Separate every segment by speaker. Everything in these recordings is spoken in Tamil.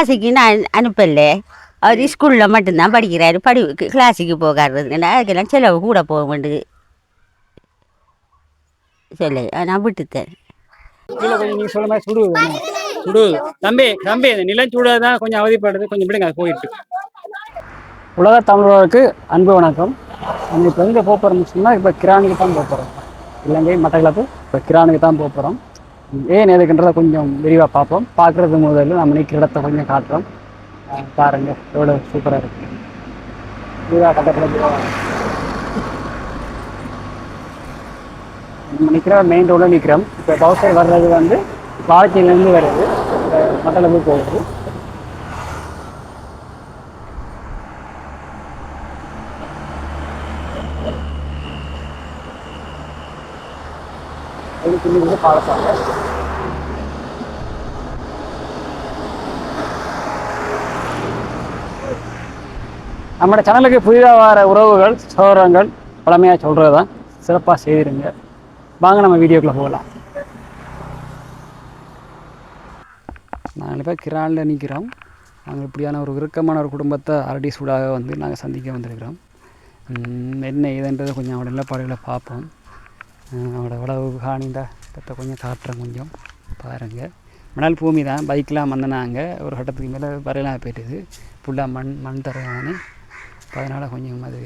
Speaker 1: கிளாஸுக்குன்னு நான் அனுப்பல அவர் ஸ்கூலில் மட்டும்தான் படிக்கிறாரு. படி கிளாஸுக்கு போகாதுன்னா அதுக்கெல்லாம் செலவு கூட போக வேண்டியது சொல்லு. நான் விட்டுத்தேன்
Speaker 2: கீழே சொல்ல மாதிரி சுடு. சுடு. தம்பி தம்பி இந்த நிலச்சூடு தான் கொஞ்சம் அவதிப்படுது. கொஞ்சம் விடுங்க போயிட்டு. உலக தமிழர்களுக்கு அன்பு வணக்கம். நம்ம இப்போ எங்கே போக போகிறோம்னு சொன்னால் இப்போ கிரானுக்கு தான் போக போகிறோம் இலங்கை மட்டக்களப்பு. இப்போ கிரானுக்கு தான் போக போகிறோம் ஏன் எதுக்குன்றதை கொஞ்சம் விரிவாக பார்ப்போம். பார்க்குறது முதல்ல நம்ம நிற்கிற இடத்த கொஞ்சம் காட்டுறோம். பாருங்கள் பாருங்க எவ்வளோ சூப்பராக இருக்கு. விரிவாக கட்டப்பட நம்ம நிற்கிற மெயின் ரோடில் நிற்கிறோம் இப்போ பவுசர் வர்றது வந்து வாழ்க்கையிலேருந்து வருது. மட்டளவு போகுது. இதுக்கு வந்து நம்மளோட சேனலுக்கு புதிதாக வர உறவுகள் சோதரங்கள் பழமையாக சொல்கிறது தான் சிறப்பாக செய்திருங்க. வாங்க நம்ம வீடியோக்குள்ளே போகலாம். நாங்கள் இப்போ கிரானில் நிற்கிறோம் நாங்கள் இப்படியான ஒரு இறுக்கமான ஒரு குடும்பத்தை அரடி சூடாக வந்து நாங்கள் சந்திக்க வந்திருக்கிறோம். என்ன ஏதுன்றதை கொஞ்சம் அவனோட நிலப்பாடுகளை பார்ப்போம். அவனோட உழவு காணிந்த இடத்தை கொஞ்சம் காட்டுறேன் கொஞ்சம். பாருங்கள் மணல் பூமி தான். பைக்கெலாம் வந்தனாங்க. ஒரு கட்டத்துக்கு மேலே வரையலாம் போயிட்டுது. ஃபுல்லாக மண் மண் தரையானே அதனால் கொஞ்சம் அது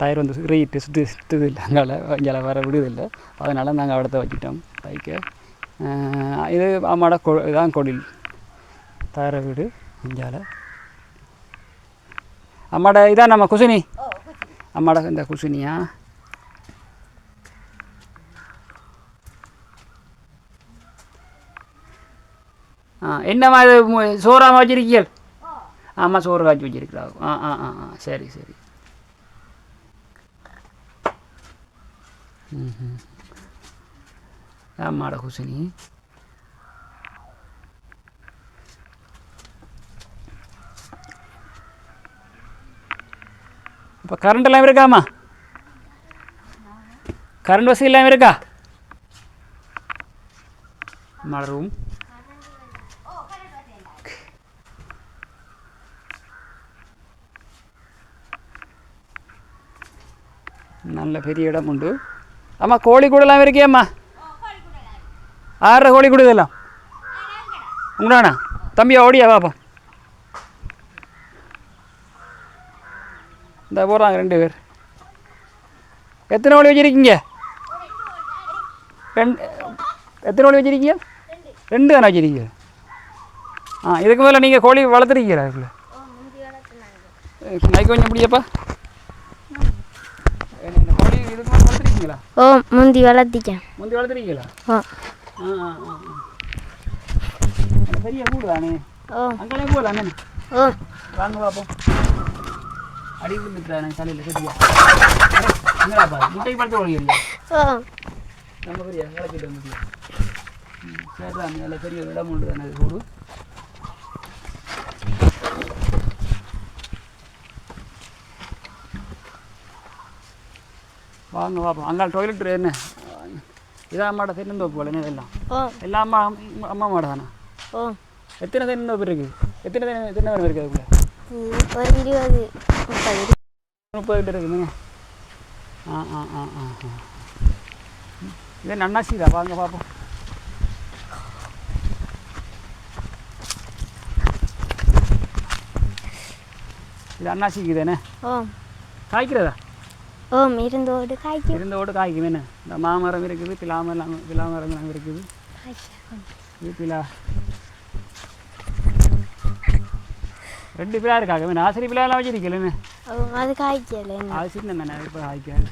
Speaker 2: டயர் வந்து ரீட்டு சுற்று சுற்றுது இல்லை அங்கால இங்கே வர விடுதில்லை. அதனால் நாங்கள் அவடத்தை வச்சுட்டோம் பைக்கை. இது அம்மாட கொ இதான் கொடில். தர வீடு இஞ்சால அம்மாட இதான் நம்ம குசினி. அம்மாட இந்த குசினியா? ஆ என்ன மாதிரி சோறாம வச்சிருக்கீங்க ஆமாம் சோறு காய்ச்சி வச்சிருக்கிறா ஆ ஆ ஆ ஆ சரி சரி ம்ஹும். ஆமாடா குசினி இப்போ கரண்ட் எல்லாம் இருக்காமா கரண்ட் வசதி எல்லாம் இருக்கா அம்மா ரூம் நல்ல பெரிய இடம் உண்டு அம்மா கோழி கூடலாம் இருக்கியம்மா ஆறரை கோழி கூட இதெல்லாம் உங்களாண்ணா தம்பியா ஓடியா பாப்பா இந்த போகிறாங்க ரெண்டு பேர் எத்தனை கோழி வச்சுருக்கீங்க ரெண்டு எத்தனை கோழி வச்சுருக்கீங்க ரெண்டு தானே வச்சுருக்கீங்க ஆ இதுக்கு மேலே நீங்கள் கோழி வளர்த்துருக்கீங்களா இதுக்குள்ள மைக் கொஞ்சம் முடியப்பா இதுக்கு வளர்த்துருக்கீங்களா
Speaker 3: ஓ முந்தி வளர்த்திக்கேன்
Speaker 2: முந்தி வளர்த்துருக்கீங்களா
Speaker 3: ஓ
Speaker 2: பெரிய கூடு தானே
Speaker 3: ஓ
Speaker 2: அங்கே போகலாம்
Speaker 3: ஓ
Speaker 2: வாங்க பார்ப்போம் அடி விழுந்துட்டானே தலையில் சரியா என்னடாப்பா முட்டை படுத்து ஓடுகிறீங்க
Speaker 3: ஓ
Speaker 2: நம்ம பெரிய விளக்கிட்டு வந்துட்டியா ம் சரி தான் நல்ல பெரிய இடம் உண்டு தானே கூடு வாங்க பார்ப்போம் அங்கே டாய்லெட் என்ன? இதான் அம்மாட தென்னந்தோப்பு போல என்ன இதெல்லாம்? எல்லாம் அம்மா அம்மா மாட தானே?
Speaker 3: ஓ.
Speaker 2: எத்தனை தென்னந்தோப்பு இருக்குது எத்தனை தென்னை தென்னை மரம் இருக்குது அதுக்குள்ள
Speaker 3: ஒரு இருபது. முப்பது.
Speaker 2: முப்பது கிட்ட இருக்குதுங்க. ஆ ஆ ஆ ஆ இது நன்னாசி தான் வாங்க பார்ப்போம் இது அன்னாசிக்கு தானே காய்க்கிறதா?
Speaker 3: ஓ இருந்தோடு காய்க்கும்.
Speaker 2: இருந்தோடு காய்க்கும் என்ன? இந்த மாமரம் இருக்குது பிலாமரம் பிலாமரம் இருக்குது. இது பிலா. ரெண்டு பிலா இருக்காங்க என்ன ஆசிரி பிலாலாம் வச்சிருக்கல
Speaker 3: ஓ அது காய்க்கல என்ன?
Speaker 2: அது சின்ன தானே இப்போ காய்க்காது.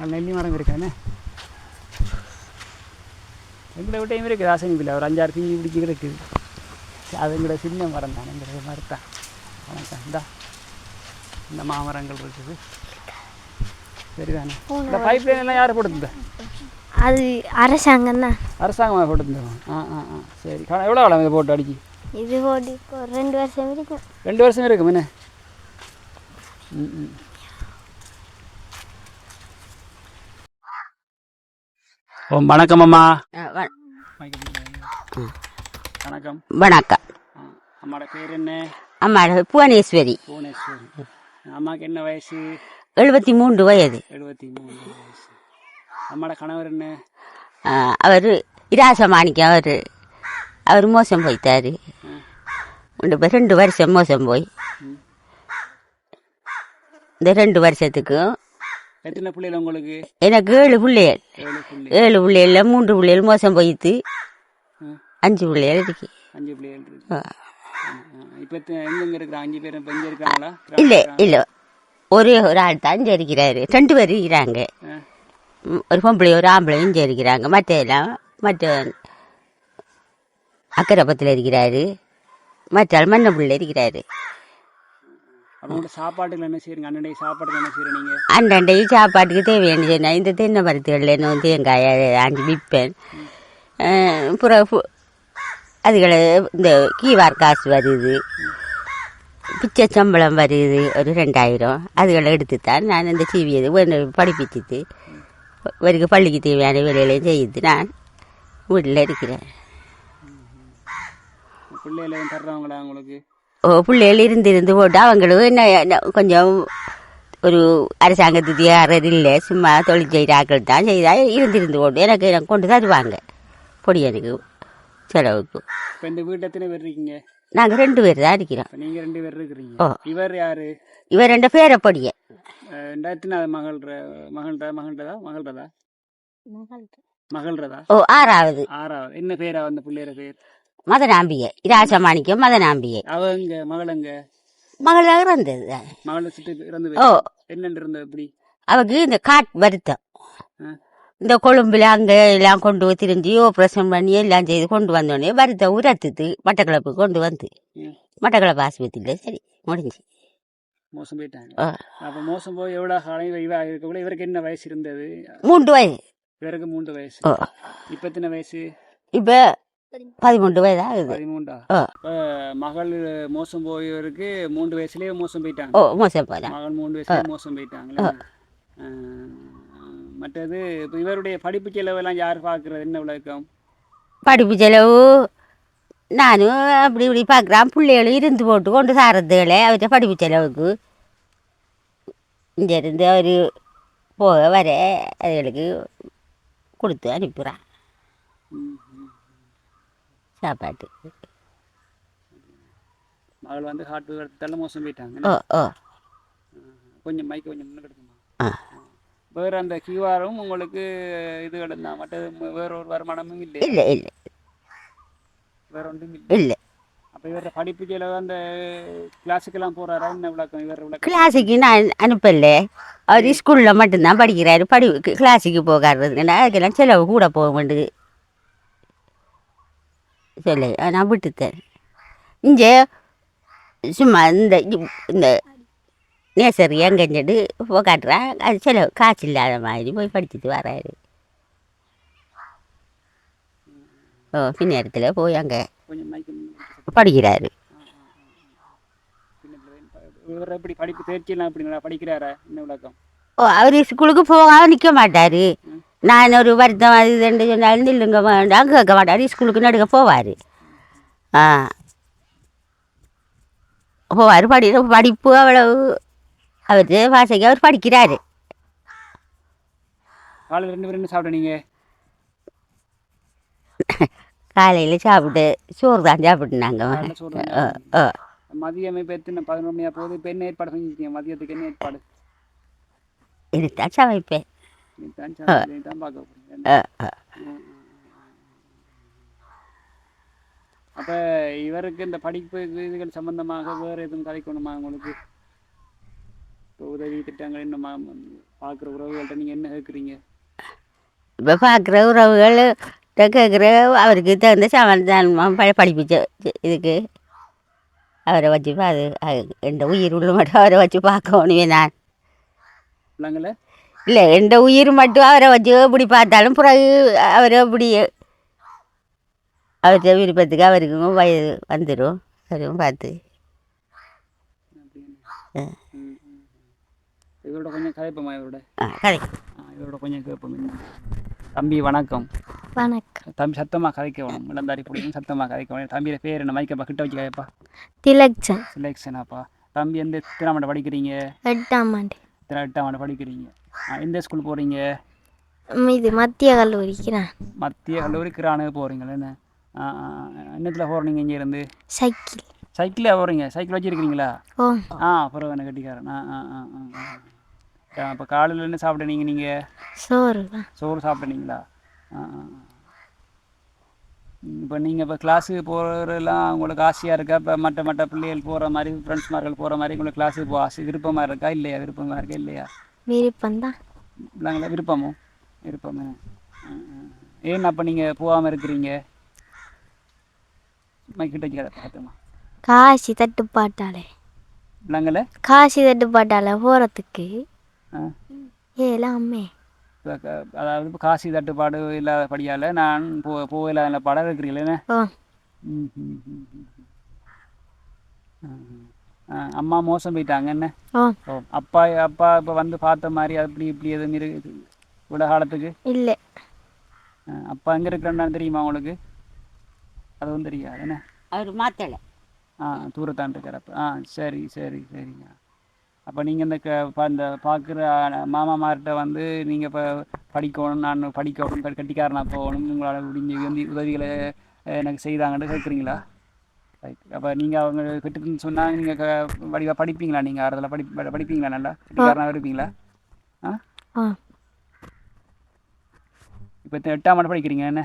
Speaker 2: நல்ல மரம் இருக்கானே எங்களை விட்டையும் இருக்குது ஆசனி பிள்ளை ஒரு அஞ்சாறு தீ பிடிச்சி இருக்குது அது எங்களோட சின்ன மரம் தானே இந்த மரம் தான் வணக்கம். இந்தா. இந்த மாமரங்கள் இருக்குது. சரிதானே இந்த பைப் லைன் எல்லாம் யார் போட்டுருந்தா
Speaker 3: அது அரசாங்கம் தான்.
Speaker 2: அரசாங்கமாக போட்டுருந்தோம் ஆ ஆ ஆ. சரி காண எவ்வளோ வேலை இதை போட்டு அடிக்கி?
Speaker 3: இது போட்டு இப்போ ஒரு ரெண்டு வருஷம் இருக்கும்.
Speaker 2: ரெண்டு வருஷம் இருக்கும் என்ன? ம் ம். ஓ வணக்கம் அம்மா. வணக்கம்.
Speaker 1: வணக்கம்.
Speaker 2: ஆ, அம்மாவோட பேர் என்ன?
Speaker 1: அம்மா புவனேஸ்வரி.
Speaker 2: புவனேஸ்வரி. அம்மாவுக்கு என்ன வயசு?
Speaker 1: எழுபத்தி மூன்று வயது.
Speaker 2: எழுபத்தி மூணு வயசு. அம்மாவோட கணவர் என்ன?
Speaker 1: அவர் இராசமாணிக்கம். அவர் அவர் மோசம் போயிட்டாரு. ரெண்டு ரெண்டு வருஷம் மோசம் போய். இந்த ரெண்டு வருஷத்துக்கும்
Speaker 2: எத்தனை பிள்ளைகள் உங்களுக்கு?
Speaker 1: எனக்கு ஏழு பிள்ளைகள்.
Speaker 2: ஏழு பிள்ளை
Speaker 1: ஏழு பிள்ளைகள் மூன்று பிள்ளைகள் மோசம் போயிட்டு. அஞ்சு பிள்ளைகள் இருக்கு.
Speaker 2: அஞ்சு பிள்ளைகள். இப்போ எங்கெங்க இருக்கிறாங்க அஞ்சு பேர் இப்போ இங்கே இருக்காங்களா
Speaker 1: இல்லை இல்லை. ஒரே ஒரு ஆள் தான் இங்கே இருக்கிறாரு. ரெண்டு பேர் இருக்கிறாங்க ஒரு பொம்பளை ஒரு ஆம்பளையும் இங்கே இருக்கிறாங்க. மற்ற எல்லாம் மற்ற அக்கரப்பத்தில் இருக்கிறாரு. மற்ற ஆள் மண்ண பிள்ளை இருக்கிறாரு.
Speaker 2: சாப்பாட்டுக்கு என்ன செய்றீங்க? அண்ணனுடைய சாப்பாட்டுக்கு என்ன செய்றீங்க நீங்க?
Speaker 1: அண்டண்டை சாப்பாட்டுக்கு தேவையான சொன்னால் இந்த தென்னை மரத்துகளில் தேங்காய் அஞ்சு விற்பேன் பிறகு அதுகளை இந்த கீவார் காசு வருது. பிச்சை சம்பளம் வருது ஒரு ரெண்டாயிரம். அதுகளை எடுத்து தான் நான் இந்த சீவியது படிப்பிச்சுட்டு இவருக்கு பள்ளிக்கு தேவையான வேலைகளையும் செய்து நான் வீட்டில் இருக்கிறேன். ஓ பிள்ளைகள் இருந்து இருந்து போட்டு அவங்களும் என்ன கொஞ்சம் ஒரு அரசாங்கத்துக்கு யாரும் இல்லை சும்மா தொழில் செய்கிற தான் செய்தா இருந்திருந்து போட்டு எனக்கு எனக்கு கொண்டு தருவாங்க. பொடியனுக்கு. செலவுக்கு.
Speaker 2: இப்போ இந்த வீட்டில் எத்தனை பேர் இருக்கீங்க?
Speaker 1: நாங்கள் ரெண்டு பேர் தான் இருக்கிறோம்.
Speaker 2: நீங்கள் ரெண்டு பேர் இருக்கிறீங்க.
Speaker 1: ஓ.
Speaker 2: இவர் யாரு?
Speaker 1: இவர் ரெண்டு பேரை பொடிய
Speaker 2: அஹ் ரெண்டாயிரத்தினாவது மகள்ற மகள்ற மகள்றதா மகள்றதா மகள்றதா
Speaker 1: ஓ ஆறாவது.
Speaker 2: ஆறாவது. என்ன பேரா அந்த பிள்ளையோட பேர்?
Speaker 1: மதனாம்பிகை. இராசமாணிக்கம் மதனாம்பிகை.
Speaker 2: அவங்க மகளங்க
Speaker 1: மகளாக இருந்தது
Speaker 2: மகளை சுட்டு இறந்து
Speaker 1: ஓ.
Speaker 2: என்னன்னு இருந்தது இப்படி
Speaker 1: அவருக்கு இந்த காட் வருத்தம். இந்த கொழும்புல அங்கே எல்லாம் கொண்டு திரிஞ்சு ஆப்ரேஷன் பண்ணி எல்லாம் செய்து கொண்டு வந்தோடனே வருத்தம் உரத்துது மட்டக்களப்பு கொண்டு வந்து. மட்டக்களப்பு ஆஸ்பத்திரியில் சரி முடிஞ்சு.
Speaker 2: மோசம் போயிட்டாங்க. அப்ப மோசம் போய் எவ்வளவு காலம் இவ இருக்கக்குள்ள இவருக்கு என்ன வயசு இருந்தது?
Speaker 1: மூன்று வயது
Speaker 2: இவருக்கு மூன்று வயசு. இப்ப எத்தனை வயசு?
Speaker 1: இப்போ பதிமூன்று வயது ஆகுது.
Speaker 2: பதிமூன்றா? மகள் மோசம் போயவருக்கு மூன்று வயசுலயே மோசம் போயிட்டாங்க.
Speaker 1: ஓ மோசம் போதான்.
Speaker 2: மகள் மூன்று வயசுலயே மோசம் போயிட்டாங்களே? மற்றது இப்ப இவருடைய படிப்பு செலவெல்லாம் யார் பாக்குறது? என்ன விளக்கம்?
Speaker 1: படிப்பு செலவு நானும் அப்படி இப்படி பார்க்குறான் பிள்ளைகளும் இருந்து போட்டு கொண்டு சாரத்துகளே அவர்கிட்ட படிப்பு செலவுக்கு. இங்கே இருந்து அவர் போக வர அதுகளுக்கு கொடுத்து அனுப்புகிறான். சாப்பாட்டு
Speaker 2: மகள் வந்து ஹார்ட் எடுத்தால மோசம் போயிட்டாங்க
Speaker 1: ஓ ஓ.
Speaker 2: கொஞ்சம் மைக்கு கொஞ்சம் முன்னுக்கு எடுக்குமா
Speaker 1: ஆ.
Speaker 2: வேற அந்த கியூஆரும் உங்களுக்கு இது கிடந்தா மற்றது வேற ஒரு வருமானமும் இல்லை.
Speaker 1: இல்லை இல்லை.
Speaker 2: வேற ஒன்றும் இல்லை.
Speaker 1: இல்லை.
Speaker 2: அப்ப இவர படிப்பு செலவு அந்த கிளாஸுக்கெல்லாம் போறாரா? என்ன விளக்கம்? இவர் விளக்கம்?
Speaker 1: கிளாஸுக்கு நான் அனுப்பல. அவர் ஸ்கூலில் மட்டும்தான் படிக்கிறாரு. படி கிளாஸுக்கு போகாதுன்னா அதுக்கெல்லாம் செலவு கூட போக வேண்டியது சொல்லு நான் விட்டுத்தேன் இங்கே சும்மா இந்த இந்த நேசரி எங்கஞ்சடு காட்டுறேன் அது செலவு காசு இல்லாத மாதிரி போய் படிச்சுட்டு வராரு. ஓ பின்னேரத்தில் போய் அங்கே படிக்கிறாரு.
Speaker 2: எப்படி படிப்பு தேர்ச்சியெல்லாம் நல்லா படிக்கிறாரா? என்ன விளக்கம்?
Speaker 1: ஓ அவர் ஸ்கூலுக்கு போகாம நிற்க மாட்டார். நான் ஒரு வருத்தம் அது இதுன்னு சொன்னாலும் நில்லுங்க வேண்டாம் கேட்க மாட்டார். ஸ்கூலுக்கு நடுக்க போவார். ஆ. போவார் படி படிப்பு அவ்வளவு அவர் வாசைக்கு அவர் படிக்கிறாரு.
Speaker 2: காலையில் ரெண்டு பேரும் என்ன சாப்பிட நீங்க
Speaker 1: காலையில் சாப்பிட்டு சோறு தான் சாப்பிட்டுனாங்க
Speaker 2: மதியம் இப்போ எத்தனை பதினொரு மணியா போகுது? இப்போ என்ன ஏற்பாடு செஞ்சுருக்கீங்க? மதியத்துக்கு என்ன ஏற்பாடு?
Speaker 1: இதுதான் சமைப்பேன்
Speaker 2: அப்ப இவருக்கு இந்த படிப்பு இதுகள் சம்பந்தமாக வேற எதுவும் கதைக்கணுமா உங்களுக்கு? உதவி திட்டங்கள் என்ன பார்க்குற உறவுகள்கிட்ட நீங்க என்ன கேட்குறீங்க
Speaker 1: இப்போ பார்க்குற உறவுகள் கேட்குற அவருக்கு தகுந்த சமாதானமாக படிப்பிச்ச இதுக்கு. அவரை வச்சு அது எந்த உயிர் உள்ள மட்டும் அவரை வச்சு பார்க்கணுமே நான் இல்லை எந்த உயிர் மட்டும் அவரை வச்சு எப்படி பார்த்தாலும் பிறகு அவரை எப்படி அவர்கிட்ட விருப்பத்துக்கு அவருக்கும் வயது வந்துடும் அவரும் பார்த்து. ஆ.
Speaker 2: இவரோட கொஞ்சம் கதைப்போமா இவரோட?
Speaker 1: கதை
Speaker 2: இவரோட கொஞ்சம் கேட்போம் தம்பி வணக்கம்.
Speaker 3: வணக்கம்.
Speaker 2: தம்பி சத்தமாக கதைக்க வேணும். இளந்தாரி பிடிக்கும் சத்தமாக கதைக்க வேணும். தம்பியோட பேர் என்ன? மைக்கப்பா கிட்ட வச்சு கேப்பா.
Speaker 3: திலக்ஷன்
Speaker 2: சிலெக்ஷனாப்பா தம்பி எந்த எத்தனாம் ஆண்டு படிக்கிறீங்க?
Speaker 3: எட்டாம் ஆண்டு.
Speaker 2: எட்டாம் ஆண்டு படிக்கிறீங்க? எந்த ஸ்கூல் போகிறீங்க
Speaker 3: இது மத்திய கல்லூரிக்கு நான்.
Speaker 2: மத்திய கல்லூரி கிரானுக்கு போகிறீங்களா என்ன? ஆ ஆ, ஆ. என்னத்தில் போகிறீங்க இங்கே இருந்து
Speaker 3: சைக்கிள்
Speaker 2: போகிறீங்க சைக்கிள் வச்சுருக்கிறீங்களா ஆ அப்புறம் என்ன கட்டிக்காரன். ஆ ஆ ஆ ஆ அப்போ காலையில் என்ன சாப்பிட்டீங்க நீங்கள்
Speaker 3: சோறு. தான்
Speaker 2: சோறு சாப்பிட்டீங்களா? ஆ ஆ இப்போ நீங்கள் இப்போ கிளாஸுக்கு போகிறதெல்லாம் உங்களுக்கு ஆசையாக இருக்கா? இப்போ மற்ற மற்ற பிள்ளைகள் போகிற மாதிரி ஃப்ரெண்ட்ஸ்மார்கள் போகிற மாதிரி உங்களுக்கு கிளாஸுக்கு போக ஆசை விருப்பமாக இருக்கா? இல்லையா? விருப்பமாக இருக்கா? இல்லையா?
Speaker 3: விருப்பம்தான்
Speaker 2: இல்லைங்களா விருப்பமோ? விருப்பமே. ஏன் அப்போ நீங்கள் போகாமல் இருக்கிறீங்க? மைக்கிட்ட பார்த்துமா
Speaker 3: காசி தட்டுப்பாட்டாலே
Speaker 2: இல்லைங்கள
Speaker 3: காசி தட்டுப்பாட்டால போகிறதுக்கு
Speaker 2: ஆ.
Speaker 3: ஏலாமே
Speaker 2: அதாவது இப்போ காசி தட்டுப்பாடு இல்லாதபடியால் நான் போ போக இல்லாத படம் இருக்கிறீங்களே அம்மா மோசம் போயிட்டாங்க என்ன?
Speaker 3: ஓ
Speaker 2: அப்பா அப்பா இப்போ வந்து பார்த்த மாதிரி அப்படி இப்படி எதுவும் இருக்குது இவ்வளோ காலத்துக்கு?
Speaker 3: இல்லை.
Speaker 2: அப்பா எங்கே இருக்கிறேன்னு தெரியுமா உங்களுக்கு? அதுவும் தெரியாது என்ன?
Speaker 1: அவர் மாத்தலை.
Speaker 2: ஆ தூரத்தான் இருக்கிறப்ப ஆ சரி சரி சரிங்க. அப்போ நீங்கள் இந்த க ப- இந்த பார்க்குற மாமாமார்கிட்ட வந்து நீங்கள் இப்போ படிக்கணும் நான் படிக்கணும் கட்டி- கட்டிக்காரனா போகணும் உங்களால் முடிஞ்ச வந்து உதவிகளை எனக்கு செய்தாங்கன்னு கேட்குறீங்களா ரைட் அப்போ நீங்கள் அவங்க கிட்ட சொன்னாங்க நீங்கள் க வடிவாக படிப்பீங்களா? நீங்கள் அதில் படி படி- படிப்பீங்களா நல்லா? கட்டிக்காரனா இருப்பீங்களா? ஆ? இப்போ எட்டாம் ஆண்டு படிக்கிறீங்க என்ன?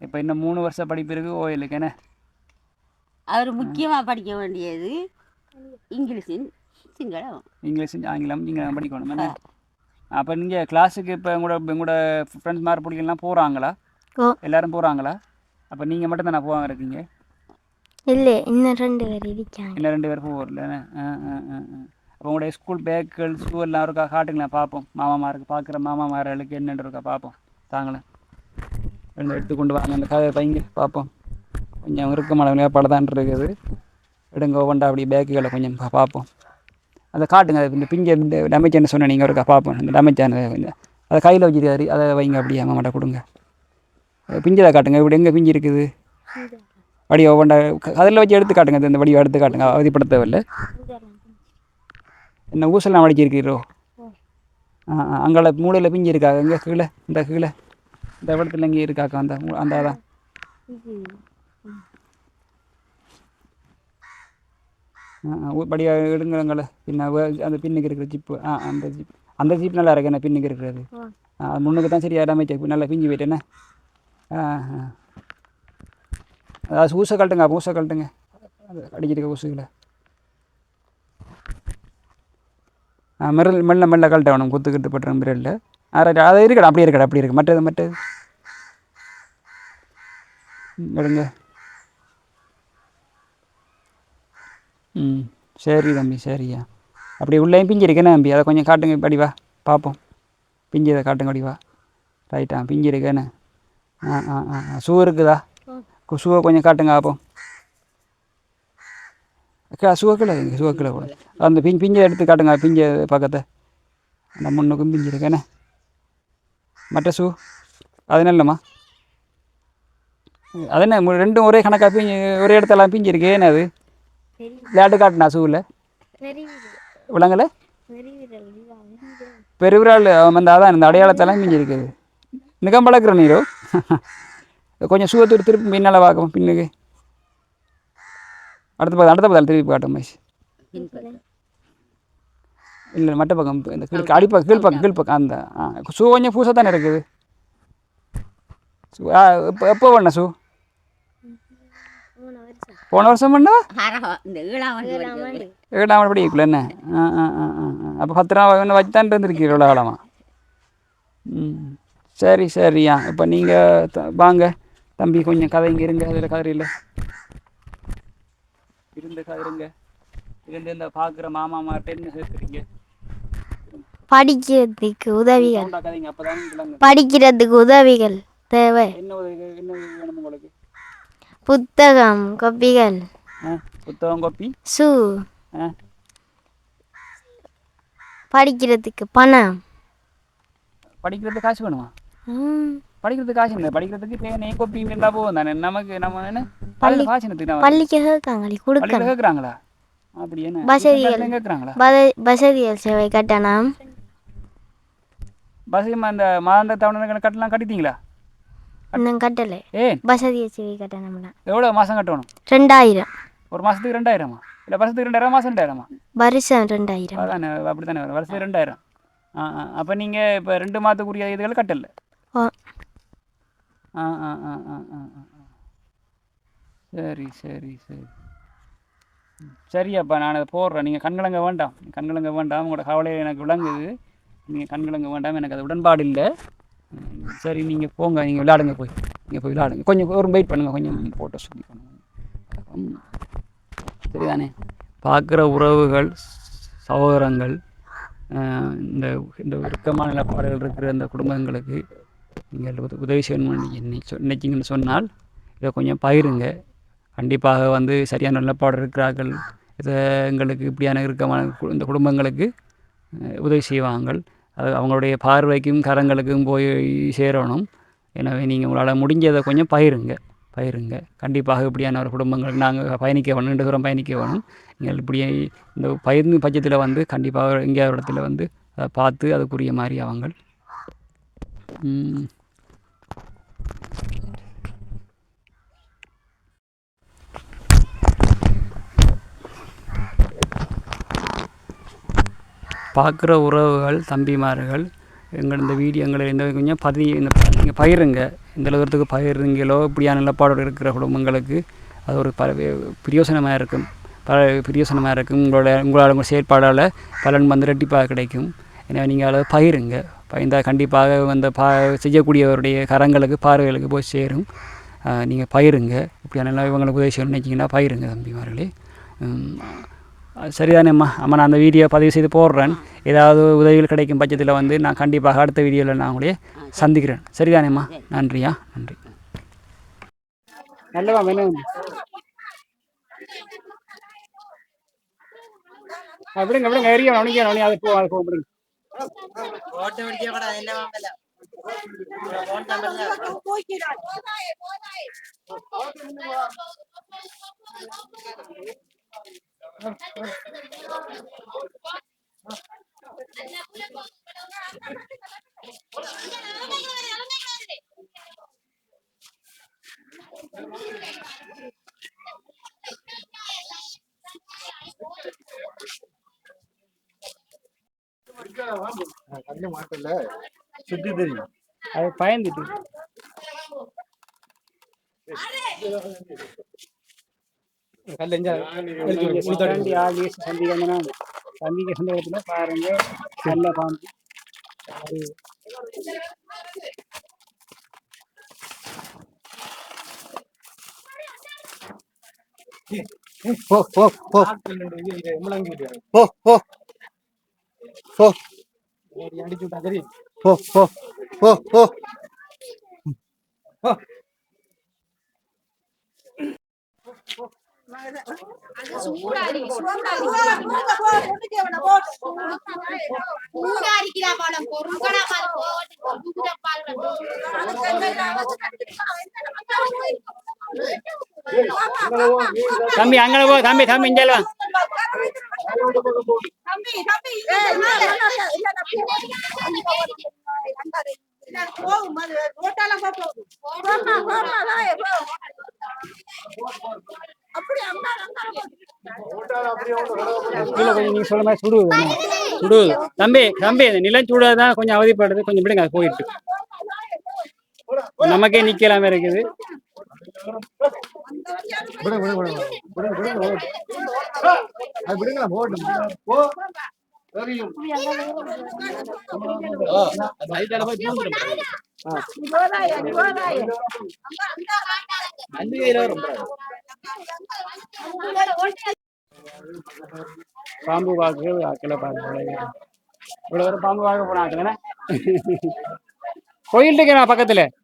Speaker 2: இப்போ இன்னும் மூணு வருஷம் படிப்பு இருக்குது ஓயிலுக்கு என்ன?
Speaker 1: அவர் முக்கியமாக படிக்க வேண்டியது இங்கிலீஷும் சிங்களம்.
Speaker 2: இங்கிலீஷ் ஆங்கிலம் நீங்கள் படிக்கணும் அப்போ நீங்கள் கிளாஸுக்கு இப்போ உங்களோட உங்களோட ஃப்ரெண்ட்ஸ் மாதிரி பிடிக்கலாம் போகிறாங்களா எல்லாரும் போகிறாங்களா அப்போ நீங்கள் மட்டும் தானே போவாங்க இருக்கீங்க?
Speaker 3: இல்லை இன்னும் ரெண்டு பேர் இருக்காங்க.
Speaker 2: இன்னும் ரெண்டு பேர் போகல ஆ ஆ ஆ ஆ. அப்போ உங்களுடைய ஸ்கூல் பேக்குகள் ஷூ எல்லாம் இருக்கா? காட்டுங்களேன் பார்ப்போம். மாமாமாருக்கு பார்க்குற மாமாமார்களுக்கு என்னென்னு இருக்கா பார்ப்போம். தாங்களேன். ரெண்டு எடுத்து கொண்டு வாங்க அந்த கதை பைங்க பார்ப்போம். கொஞ்சம் இருக்க மழை படதான் இருக்குது. விடுங்க ஒவ்வொன்றா அப்படி பேக்குகளை கொஞ்சம் பார்ப்போம். அதை காட்டுங்க அது இந்த பிஞ்சை இந்த டமேஜ் சொன்ன நீங்கள் இருக்கா பார்ப்போம். இந்த டமேஜான கொஞ்சம். அதை கையில் வச்சுருக்காரு அதை வைங்க அப்படியே மாமாட்ட கொடுங்க. பிஞ்சதை காட்டுங்க இப்படி எங்கே பிஞ்சு இருக்குது? வடி ஒவ்வொன்றா அதில் வச்சு எடுத்து காட்டுங்க இந்த வடிவை எடுத்து காட்டுங்க அவதிப்படுத்தவில்லை. என்ன ஊசலாம் வடிச்சிருக்கிறோ ஆ ஆ அங்கே மூளையில் பிஞ்சு இருக்காங்க எங்கே கீழே? இந்த கீழே. இந்த இடத்துல இங்கே இருக்காக்கா அந்த மூ- அந்த அதான் ஆ ஆ ஊ- படியா எடுங்களங்கள பின்ன அந்த பின்னுக்கு இருக்கிற ஜிப்பு ஆ அந்த ஜிப் அந்த ஜிப் நல்லா இருக்கு என்ன பின்னுக்கு இருக்கிறது ஆ முன்னுக்கு தான் சரியா டேமேஜ் நல்லா பிஞ்சு போயிட்டு என்ன ஆ ஆ அதாவது ஊசை கழட்டுங்க அப்போ ஊசை கழட்டுங்க அது அடிச்சிருக்க ஊசுகளை ஆ மிரல் மெல்ல மெல்ல கழட்ட வேணும் குத்துக்கிட்டு பட்டுற மிரலில் ஆ ரைட் அது இருக்கடா அப்படியே இருக்கடா அப்படியே இருக்கு மற்றது மற்றது ம், எடுங்க ம். சரி தம்பி சரியா. அப்படியே உள்ளேயும் பிஞ்சு இருக்கேனே தம்பி? அதை கொஞ்சம் காட்டுங்க படி வா. பார்ப்போம் பிஞ்சு இதை காட்டுங்க படி வா. ரைட்டா பிஞ்சு இருக்கேனே ஆ ஆ ஆ ஆ. ஷூ இருக்குதா? ஷூவை கொஞ்சம் காட்டுங்க பார்ப்போம் அக்கா சுவக்கில் சுவக்கில் கூட அந்த பிஞ்சு பிஞ்சை எடுத்து காட்டுங்க பிஞ்சை பக்கத்தை. அந்த முன்னுக்கும் பிஞ்சு இருக்கேனே மற்ற ஷூ அது நல்லம்மா அது என்ன ரெண்டும் ஒரே கணக்காக பிஞ்சு ஒரே இடத்தெல்லாம் பிஞ்சு இருக்கே என்ன அது? விளையாட்டு காட்டுனா ஷூவில் விலங்கல? பெருவிரால் அந்த அதான் இந்த அடையாளத்தெல்லாம் பிஞ்சு இருக்குது நிகம் பழக்கிற நீரோ? கொஞ்சம் ஷூவை திருப்பி பின்னால் பார்க்கும் பின்னுக்கு? அடுத்த பக்கம் அடுத்த பக்கம் திருப்பி காட்டும் மகேஷ் இல்லை மட்ட பக்கம் இந்த கீழ் அடிப்பக்கம் கீழ்ப்பக்கம் கீழ்ப்பக்கம் அந்த ஆ ஷூ கொஞ்சம் பூசாக தானே இருக்குது. ஆ எப்போ பண்ண ஷூ போன வருஷம் பண்ணா. ஏழாம் படிக்கல என்ன? ஆ ஆ ஆ ஆ ஆ. அப்போ பத்து ரூபா இன்னும் வச்சு தான் இருந்திருக்கீங்க இவ்வளோ காலமா? ம். சரி சரியா இப்போ நீங்கள் வாங்க. தம்பி கொஞ்சம் கதை இங்கே இருங்க. அதில் கதை இல்லை. இருந்து கதை இருங்க இருந்து இந்த பார்க்குற மாமா மாட்ட என்ன சேர்க்குறீங்க
Speaker 3: படிக்கிறதுக்கு உதவிகள்.
Speaker 2: சவுண்டா கதைங்க அப்போ தான்
Speaker 3: படிக்கிறதுக்கு உதவிகள். தேவை.
Speaker 2: என்ன உதவி என்ன உதவி வேணும் உங்களுக்கு?
Speaker 3: புத்தகம் கொப்பிகள்.
Speaker 2: புத்தகம் கோப்பி? ஆ.
Speaker 3: படிக்கிறதுக்கு பணம்.
Speaker 2: படிக்கிறது காசு வேணுமா?
Speaker 3: ம்.
Speaker 2: படிக்கிறதுக்கு காசு இல்லை படிக்கிறதுக்கு பேனை கொப்பியும் இருந்தால் போதும் தானே? நமக்கு நம்ம என்ன?
Speaker 3: பள்ளி-
Speaker 2: நம்ம
Speaker 3: பள்ளிக்கு கேட்காங்களே
Speaker 2: பள்ளியில்
Speaker 3: கொடுக்கணும்
Speaker 2: கேட்குறாங்களா? அப்படி என்ன?
Speaker 3: வசதிகள்.
Speaker 2: கேட்குறாங்களா?
Speaker 3: வசதிகள் சேவை கட்டணம்.
Speaker 2: பஸ் அந்த மாதாந்த தவணை கட்டலாம் கட்டிட்டீங்களா?
Speaker 3: இன்னும் கட்டலை.
Speaker 2: ஏன்
Speaker 3: வசதி சேவை கட்டணம்னா
Speaker 2: எவ்வளோ மாதம் கட்டணும்?
Speaker 3: ரெண்டாயிரம்.
Speaker 2: ஒரு மாதத்துக்கு ரெண்டாயிரமா? இல்லை வருஷத்துக்கு ரெண்டாயிரம் மாதம் ரெண்டாயிரமா?
Speaker 3: வருஷம் ரெண்டாயிரம்.
Speaker 2: அதானே அப்படி தானே வரும் வருஷத்துக்கு ரெண்டாயிரம். ஆ ஆ அப்போ நீங்கள் இப்போ ரெண்டு மாதத்துக்குரிய இதுகள் கட்டல. ஆ. ஆ ஆ ஆ ஆ ஆ. சரி சரி சரி. சரியாப்பா நான் அதை போடுறேன். நீங்கள் கண்கலங்க வேண்டாம். கண்கலங்க வேண்டாம். உங்களோட கவலை எனக்கு விளங்குது. நீங்கள் கண்கலங்க வேண்டாம். எனக்கு அது உடன்பாடு இல்லை சரி நீங்கள் போங்க நீங்கள் விளையாடுங்க போய். நீங்கள் போய் விளையாடுங்க. கொஞ்சம் ஒரு வெயிட் பண்ணுங்கள் கொஞ்சம் ஃபோட்டோ சொல்லி பண்ணுங்க. சரிதானே? பார்க்குற உறவுகள் சகோதரங்கள் இந்த இந்த இறுக்கமான நிலப்பாடுகள் இருக்கிற அந்த குடும்பங்களுக்கு நீங்கள் உதவி செய்யணும்னு என்னை நினைச்சிங்கன்னு சொன்னால் இதை கொஞ்சம் பகிருங்க. கண்டிப்பாக வந்து சரியான நிலப்பாடு இருக்கிறார்கள். இதை எங்களுக்கு இப்படியான இறுக்கமான கு- இந்த குடும்பங்களுக்கு உதவி செய்வாங்கள் அது அவங்களுடைய பார்வைக்கும் கரங்களுக்கும் போய் சேரணும். எனவே நீங்கள் உங்களால் முடிஞ்சதை கொஞ்சம் பயிருங்க பயிருங்க கண்டிப்பாக இப்படியான ஒரு குடும்பங்களுக்கு நாங்கள் பயணிக்க வேணும். நீண்ட தூரம் பயணிக்க வேணும். நீங்கள் இப்படி இந்த பயிர்ந்து பட்சத்தில் வந்து கண்டிப்பாக எங்கேயாவது இடத்துல வந்து அதை பார்த்து அதுக்குரிய மாதிரி அவங்க பார்க்குற உறவுகள் தம்பிமார்கள் எங்கள் இந்த வீடியோ எங்களை இந்த கொஞ்சம் பதி இந்த நீங்கள் பயிருங்க இந்த தூரத்துக்கு பயிருங்களோ இப்படியான நிலப்பாடோடு இருக்கிற குடும்பங்களுக்கு அது ஒரு ப பிரியோசனமாக இருக்கும். பல பிரியோசனமாக இருக்கும். உங்களோட உங்களால் உங்கள் செயற்பாடால் பலன் வந்து ரெட்டிப்பாக கிடைக்கும். எனவே நீங்கள் அதை பயிருங்க பயந்தால் கண்டிப்பாக அந்த பா செய்யக்கூடியவருடைய கரங்களுக்கு பார்வைகளுக்கு போய் சேரும். நீங்கள் பயிருங்க இப்படியான இவங்களுக்கு உதவி செய்யணும்னு நினச்சிங்கன்னா பயிருங்க தம்பிமார்களே. சரிதானேம்மா அம்மா. நான் அந்த வீடியோ பதிவு செய்து போடுறேன். ஏதாவது உதவிகள் கிடைக்கும் பட்சத்தில் வந்து நான் கண்டிப்பாக அடுத்த வீடியோவில் நான் உங்களையே சந்திக்கிறேன். சரிதானேம்மா நன்றியா நன்றி நல்லவா விடுங்க விடுங்க எரிய அவனுக்கு அவனே அதை போ அதை போ
Speaker 4: சுத்தி தெரியும்
Speaker 2: அது பயந்துட்டு. சண்டி ஆலியஸ் சந்திகன்னா சந்திக்க சந்தர்ப்பத்தில் பாருங்க நல்ல பாம்பு
Speaker 4: போ போ போ போ போ போ
Speaker 2: அடிச்சு
Speaker 4: போ போ போ போ
Speaker 2: தம்பி அங்கே போ தம்பி தம்பி இங்கே வா கீழே கொஞ்சம் நீங்க சொல்ல மாதிரி சுடுவது தானே? சுடுவது தம்பி தம்பி இந்த நிலம் சூடாதான் கொஞ்சம் அவதிப்படுது கொஞ்சம் விடுங்க அது போயிட்டு. நமக்கே நிக்கலாம இருக்குது.
Speaker 4: விடு விடு விடு விடு விடு விடு அது விடுங்க போட்டும் போ. தெரியும்.
Speaker 2: பாம்பு பார்க்க ஆக்கல பார்க்க இவ்வளவு தூரம் பாம்பு பார்க்க போனாங்க கோயில் இருக்கா பக்கத்துல.